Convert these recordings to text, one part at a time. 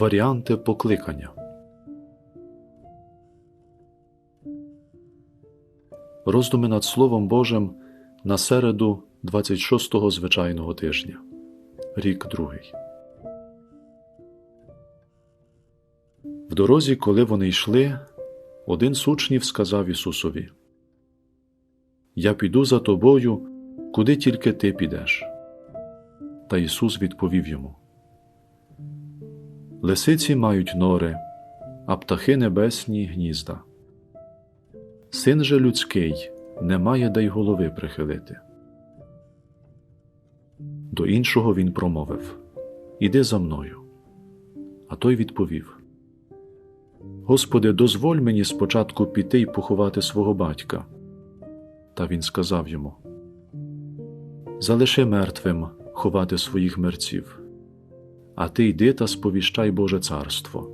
Варіанти покликання. Роздуми над Словом Божим на середу 26-го звичайного тижня. Рік другий. В дорозі, коли вони йшли, один з учнів сказав Ісусові: Я піду за тобою, куди тільки ти підеш. Та Ісус відповів йому: Лисиці мають нори, а птахи небесні гнізда. Син же людський не має де й голови прихилити. До іншого він промовив Іди за мною. А той відповів Господи, дозволь мені спочатку піти й поховати свого батька. Та він сказав йому Залиши мертвим ховати своїх мерців, а ти йди та сповіщай Боже царство.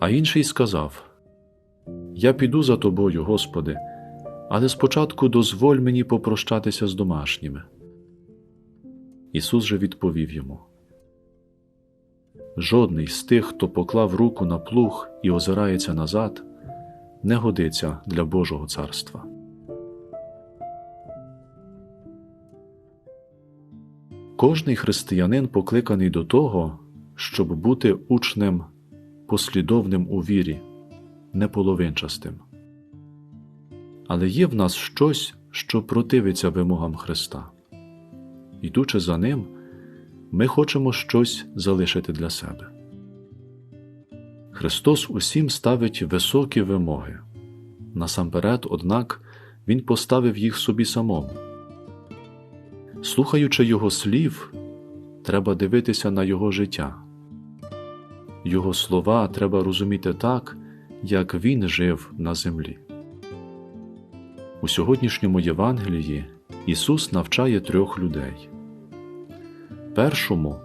А інший сказав Я піду за тобою, Господи, але спочатку дозволь мені попрощатися з домашніми. Ісус же відповів йому Жодний з тих, хто поклав руку на плуг і озирається назад, не годиться для Божого царства. Кожний християнин покликаний до того, щоб бути учнем послідовним у вірі, не половинчастим. Але є в нас щось, що противиться вимогам Христа. Йдучи за Ним, ми хочемо щось залишити для себе. Христос усім ставить високі вимоги. Насамперед, однак, Він поставив їх собі самому. Слухаючи Його слів, треба дивитися на Його життя. Його слова треба розуміти так, як Він жив на землі. У сьогоднішньому Євангелії Ісус навчає трьох людей. Першому,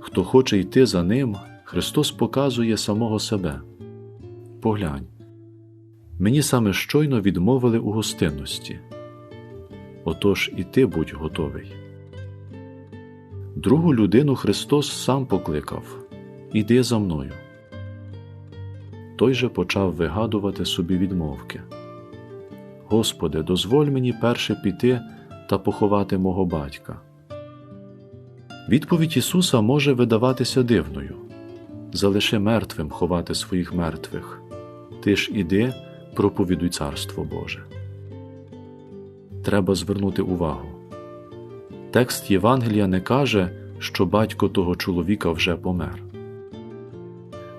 хто хоче йти за ним, Христос показує самого себе. Поглянь, мені саме щойно відмовили у гостинності. Отож і ти будь готовий. Другу людину Христос сам покликав Іди за мною. Той же почав вигадувати собі відмовки. Господи, дозволь мені перше піти та поховати мого батька. Відповідь Ісуса може видаватися дивною залиши мертвим ховати своїх мертвих, ти ж іди, проповідуй Царство Боже. Треба звернути увагу. Текст Євангелія не каже, що батько того чоловіка вже помер.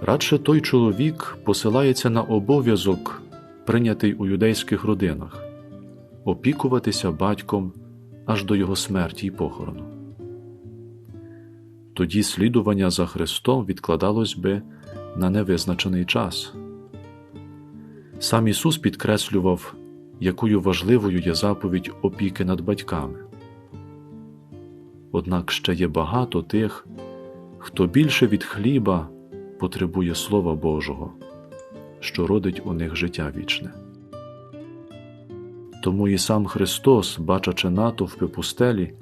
Радше той чоловік посилається на обов'язок, прийнятий у юдейських родинах, опікуватися батьком аж до його смерті й похорону. Тоді слідування за Христом відкладалось би на невизначений час. Сам Ісус підкреслював, якою важливою є заповідь опіки над батьками. Однак ще є багато тих, хто більше від хліба потребує Слова Божого, що родить у них життя вічне. Тому і сам Христос, бачачи натовпи пустелі,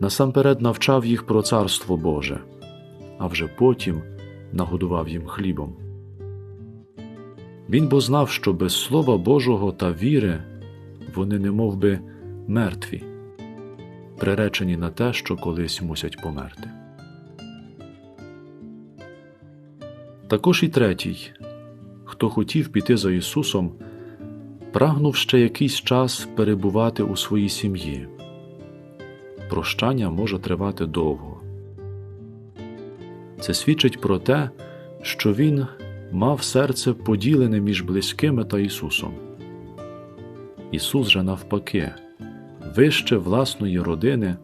насамперед навчав їх про Царство Боже, а вже потім нагодував їм хлібом. Він бо знав, що без Слова Божого та віри вони не мов би, мертві, приречені на те, що колись мусять померти. Також і третій, хто хотів піти за Ісусом, прагнув ще якийсь час перебувати у своїй сім'ї. Прощання може тривати довго. Це свідчить про те, що він мав серце поділене між близькими та Ісусом. Ісус же, навпаки, вище власної родини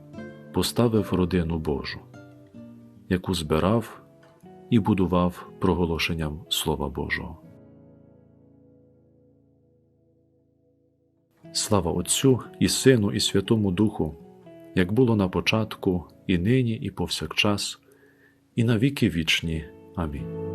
поставив родину Божу, яку збирав і будував проголошенням Слова Божого. Слава Отцю і Сину, і Святому Духу, як було на початку, і нині, і повсякчас, і на віки вічні. Амінь.